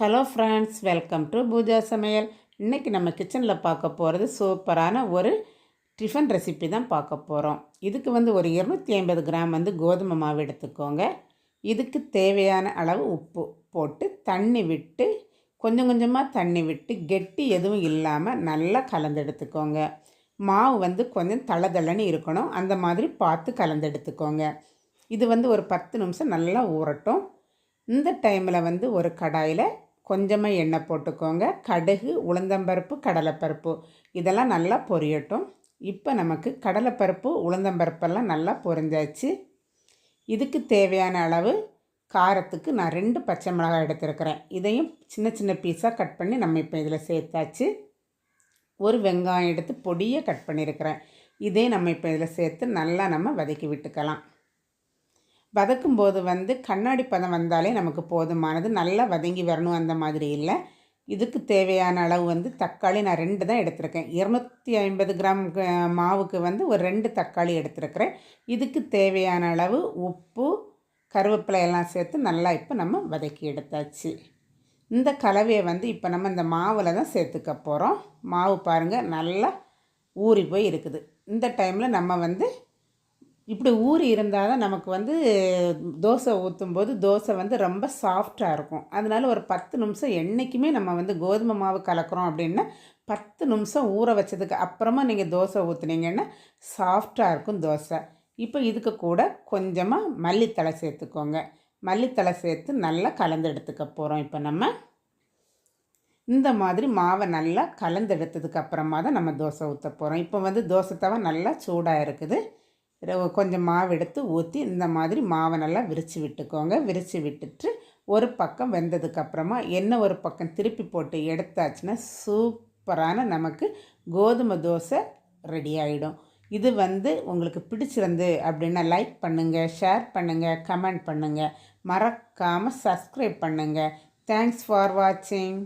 Hello friends welcome to Pooja சமையல். இன்றைக்கி நம்ம கிச்சனில் பார்க்க போகிறது சூப்பரான ஒரு டிஃபன் ரெசிபி தான் பார்க்க போகிறோம் இதுக்கு வந்து ஒரு இருநூற்றி ஐம்பது கிராம் வந்து கோதுமை மாவு எடுத்துக்கோங்க. இதுக்கு தேவையான அளவு உப்பு போட்டு தண்ணி விட்டு கொஞ்சம் கொஞ்சமாக தண்ணி விட்டு கெட்டி எதுவும் இல்லாமல் நல்லா கலந்து எடுத்துக்கோங்க. மாவு வந்து கொஞ்சம் தளதளன்னு இருக்கணும். அந்த மாதிரி பார்த்து கலந்து எடுத்துக்கோங்க. இது வந்து ஒரு பத்து நிமிஷம் நல்லா ஊறட்டும். இந்த டைமில் வந்து ஒரு கடாயில் கொஞ்சமாக எண்ணெய் போட்டுக்கோங்க. கடுகு உளுந்தம்பருப்பு கடலைப்பருப்பு. இதெல்லாம் நல்லா பொரியட்டும். இப்போ நமக்கு கடலைப்பருப்பு உளுந்தம்பருப்பெல்லாம் நல்லா பொரிஞ்சாச்சு. இதுக்கு தேவையான அளவு காரத்துக்கு நான் ரெண்டு பச்சை மிளகாய் எடுத்துருக்கிறேன். இதையும் சின்ன சின்ன பீஸாக கட் பண்ணி நம்ம இப்போ இதில் சேர்த்தாச்சு. ஒரு வெங்காயம் எடுத்து பொடியை கட் பண்ணியிருக்கிறேன் இதே நம்ம இப்போ இதில் சேர்த்து நல்லா நம்ம வதக்கி விட்டுக்கலாம். வதக்கும்போது வந்து கண்ணாடி பதம் வந்தாலே நமக்கு போதுமானது. நல்லா வதங்கி வரணும் அந்த மாதிரி இல்லை. இதுக்கு தேவையான அளவு வந்து தக்காளி நான் ரெண்டு தான் எடுத்திருக்கேன். இருநூற்றி ஐம்பது கிராம் மாவுக்கு வந்து ஒரு ரெண்டு தக்காளி எடுத்திருக்கிறேன். இதுக்கு தேவையான அளவு உப்பு கருவேப்பிலை எல்லாம் சேர்த்து நல்லா இப்போ நம்ம வதக்கி எடுத்தாச்சு. இந்த கலவையை வந்து இப்போ நம்ம இந்த மாவில் தான் சேர்த்துக்க போகிறோம் மாவு பாருங்கள் நல்லா ஊறி போய் இருக்குது. இந்த டைமில் நம்ம வந்து இப்படி ஊறி இருந்தால் தான் நமக்கு வந்து தோசை ஊற்றும்போது தோசை வந்து ரொம்ப சாஃப்டாக இருக்கும். அதனால ஒரு பத்து நிமிஷம் என்றைக்குமே நம்ம வந்து கோதுமை மாவு கலக்கிறோம் அப்படின்னா பத்து நிமிஷம் ஊற வச்சதுக்கு அப்புறமா நீங்கள் தோசை ஊற்றுனீங்கன்னா சாஃப்டாக இருக்கும் தோசை. இப்போ இதுக்கு கூட கொஞ்சமாக மல்லித்தழை சேர்த்துக்கோங்க. மல்லித்தழை சேர்த்து நல்லா கலந்து எடுத்துக்க போகிறோம் இப்போ நம்ம இந்த மாதிரி மாவை நல்லா கலந்து எடுத்ததுக்கு அப்புறமா தான் நம்ம தோசை ஊற்ற போகிறோம் இப்போ வந்து தோசை தவ நல்லா சூடாக இருக்குது. கொஞ்சம் மாவு எடுத்து ஊற்றி இந்த மாதிரி மாவை நல்லா விரித்து விட்டுக்கோங்க. விரித்து விட்டுட்டு ஒரு பக்கம் வெந்ததுக்கப்புறமா எண்ணெய் ஒரு பக்கம் திருப்பி போட்டு எடுத்தாச்சுன்னா சூப்பரான நமக்கு கோதுமை தோசை ரெடி ஆகிடும் இது வந்து உங்களுக்கு பிடிச்சிருந்து அப்படின்னா லைக் பண்ணுங்கள் ஷேர் பண்ணுங்கள் கமெண்ட் பண்ணுங்கள் மறக்காமல் சப்ஸ்கிரைப் பண்ணுங்கள் தேங்க்ஸ் ஃபார் வாட்சிங்.